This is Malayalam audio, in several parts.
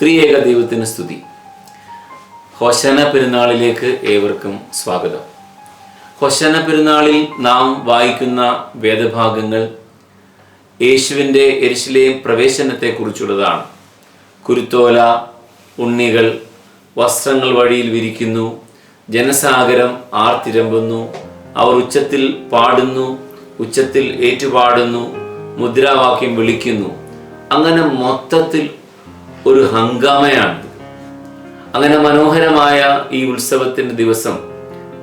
ത്രിയേക ദൈവത്തിന് സ്തുതി. ഹൊശന പെരുന്നാളിലേക്ക് ഏവർക്കും സ്വാഗതം. ഹൊശന പെരുന്നാളിൽ നാം വായിക്കുന്ന വേദഭാഗങ്ങൾ യേശുവിന്റെ എരിശിലെയും പ്രവേശനത്തെക്കുറിച്ചുള്ളതാണ്. കുരുത്തോല ഉണ്ണികൾ വസ്ത്രങ്ങൾ വഴിയിൽ വിരിക്കുന്നു ജനസാഗരം ആർത്തിരമ്പുന്നു അവർ ഉച്ചത്തിൽ പാടുന്നു ഉച്ചത്തിൽ ഏറ്റുപാടുന്നു മുദ്രാവാക്യം വിളിക്കുന്നു. അങ്ങനെ മൊത്തത്തിൽ ഒരു ഹങ്കാമയാണ് അങ്ങനെ മനോഹരമായ ഈ ഉത്സവത്തിന്റെ ദിവസം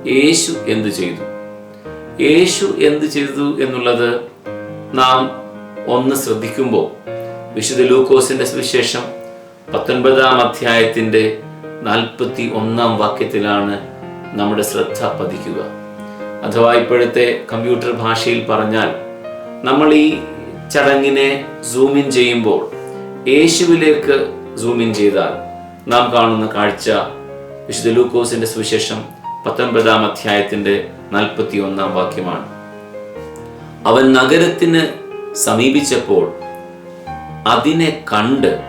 യേശു എന്തു ചെയ്തു? യേശു എന്തു ചെയ്തു എന്നുള്ളത് നാം ഒന്ന് ശ്രദ്ധിക്കുമ്പോൾ വിശുദ്ധ ലൂക്കോസിന്റെ സുവിശേഷം പത്തൊൻപതാം അധ്യായത്തിന്റെ നാൽപ്പത്തി ഒന്നാം വാക്യത്തിലാണ് നമ്മുടെ ശ്രദ്ധ പതിക്കുക. അഥവാ ഇപ്പോഴത്തെ കമ്പ്യൂട്ടർ ഭാഷയിൽ പറഞ്ഞാൽ നമ്മൾ ഈ ചടങ്ങിനെ സൂം ഇൻ ചെയ്യുമ്പോൾ യേശുവിലേക്ക് സൂം ഇൻ ചെയ്താൽ നാം കാണുന്ന കാഴ്ച വിശുദ്ധ ലൂക്കോസിന്റെ സുവിശേഷം പത്തൊൻപതാം അധ്യായത്തിന്റെ നാൽപ്പത്തി ഒന്നാം വാക്യമാണ്. അവൻ നഗരത്തിന് സമീപിച്ചപ്പോൾ അതിനെ കണ്ട്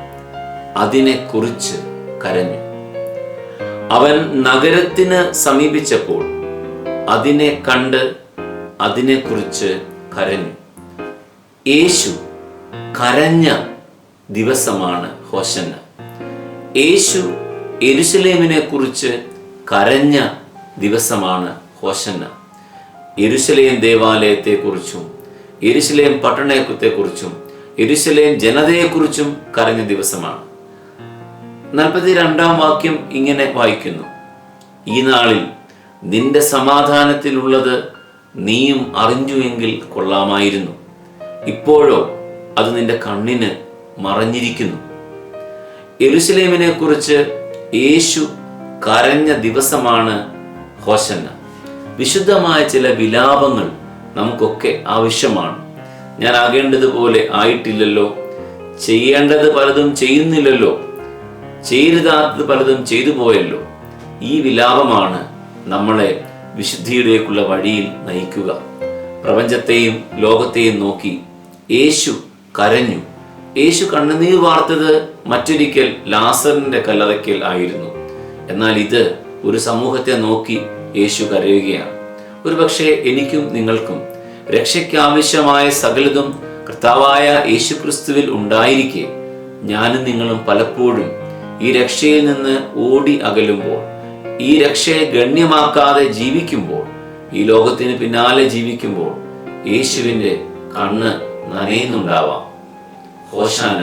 അതിനെ കുറിച്ച് കരഞ്ഞു. അവൻ നഗരത്തിന് സമീപിച്ചപ്പോൾ അതിനെ കണ്ട് അതിനെ കുറിച്ച് കരഞ്ഞു. യേശു കരഞ്ഞ ദിവസമാണ് ഹോശന്ന. യേശു എരുസലേമിനെ കുറിച്ച് കരഞ്ഞ ദിവസമാണ് ഹോശന്ന. എരുസലേം ദേവാലയത്തെക്കുറിച്ചും എരുസലേം പട്ടണത്തെക്കുറിച്ചും എരുസലേം ജനതയെക്കുറിച്ചും കരഞ്ഞ ദിവസമാണ്. നാൽപ്പത്തി രണ്ടാം വാക്യം ഇങ്ങനെ വായിക്കുന്നു. ഈ നാളിൽ നിന്റെ സമാധാനത്തിലുള്ളത് നീയും അറിഞ്ഞുവെങ്കിൽ കൊള്ളാമായിരുന്നു. ഇപ്പോഴോ അത് നിന്റെ കണ്ണിന് മറഞ്ഞിരിക്കുന്നു. എരുസലേമിനെ കുറിച്ച് യേശു കരഞ്ഞ ദിവസമാണ് ഹോശന്ന. വിശുദ്ധമായ ചില വിലാപങ്ങൾ നമുക്കൊക്കെ ആവശ്യമാണ്. ഞാൻ ആകേണ്ടതുപോലെ ആയിട്ടില്ലല്ലോ. ചെയ്യേണ്ടത് പലതും ചെയ്യുന്നില്ലല്ലോ. ചെയ്യരുതാത്തത് പലതും ചെയ്തു പോയല്ലോ. ഈ വിലാപമാണ് നമ്മളെ വിശുദ്ധിയിലേക്കുള്ള വഴിയിൽ നയിക്കുക. പ്രപഞ്ചത്തെയും ലോകത്തെയും നോക്കി യേശു കരഞ്ഞു. യേശു കണ്ണുനീർ വാർത്തത് മറ്റൊരിക്കൽ ലാസറിന്റെ കല്ലറയ്ക്കൽ ആയിരുന്നു. എന്നാൽ ഇത് ഒരു സമൂഹത്തെ നോക്കി യേശു കരയുകയാണ്. ഒരുപക്ഷെ എനിക്കും നിങ്ങൾക്കും രക്ഷയ്ക്കാവശ്യമായ സകലതും കർത്താവായ യേശു ക്രിസ്തുവിൽ ഉണ്ടായിരിക്കെ. ഞാനും നിങ്ങളും പലപ്പോഴും ഈ രക്ഷയിൽ നിന്ന് ഓടി അകലുമ്പോൾ ഈ രക്ഷയെ ഗണ്യമാക്കാതെ ജീവിക്കുമ്പോൾ ഈ ലോകത്തിന് പിന്നാലെ ജീവിക്കുമ്പോൾ യേശുവിന്റെ കണ്ണ് നനയുന്നുണ്ടാവാം. ഹോശാന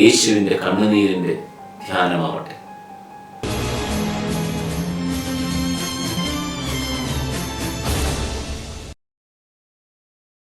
യേശുവിന്റെ കണ്ണുനീരിന്റെ ധ്യാനമാവട്ടെ.